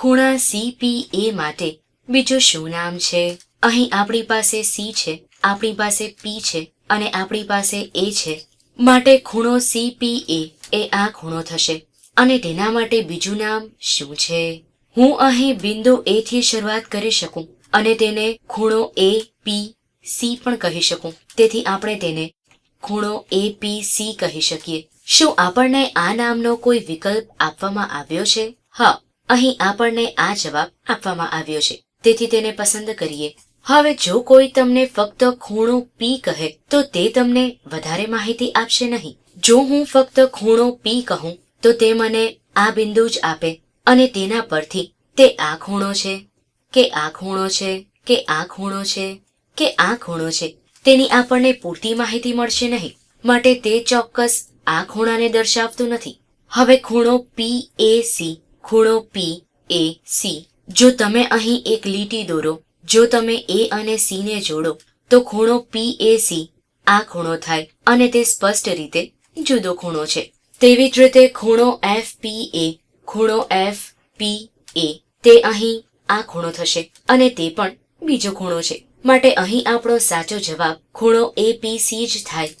ખૂણા એ માટે બીજું શું નામ છે? અહીં આપણી પાસે સી છે, આપણી પાસે પી છે અને આપણી પાસે એ છે. માટે ખૂણો સી એ એ આ ખૂણો થશે. અને તેના માટે બીજું નામ શું છે? હું અહીં બિંદુ એ થી શરૂઆત કરી શકું અને તેને ખૂણો એ પી સી પણ કહી શકું. તેથી આપણે તેને ખૂણો એ પી સી કહી શકીએ. શું આપણને આ નામનો કોઈ વિકલ્પ આપવામાં આવ્યો છે? હા અહીં આપણને આ જવાબ આપવામાં આવ્યો છે. તેથી તેને પસંદ કરીએ. હવે જો કોઈ તમને ફક્ત ખૂણો પી કહે, તો તે તમને વધારે માહિતી આપશે નહીં. જો હું ફક્ત ખૂણો પી કહું, તો તે મને આ બિંદુ જ આપે. અને તેના પરથી, તે આ ખૂણો છે, કે આ ખૂણો છે, કે આ ખૂણો છે, કે આ ખૂણો છે. તેની આપણને પૂરતી માહિતી મળશે નહીં. માટે તે ચોક્કસ આ ખૂણાને દર્શાવતું નથી. હવે ખૂણો પી એ સી ખૂણો પી એ સી જો તમે અહીં એક લીટી દોરો, જો તમે એ અને સી ને જોડો, તો ખૂણો પી એ સી આ ખૂણો થાય અને તે સ્પષ્ટ રીતે જુદો ખૂણો છે. તેવી જ રીતે ખૂણો એફ પી એ ખૂણો એફ પી એ તે અહીં આ ખૂણો થશે અને તે પણ બીજો ખૂણો છે. માટે અહીં આપણો સાચો જવાબ ખૂણો એ પી સી જ થાય.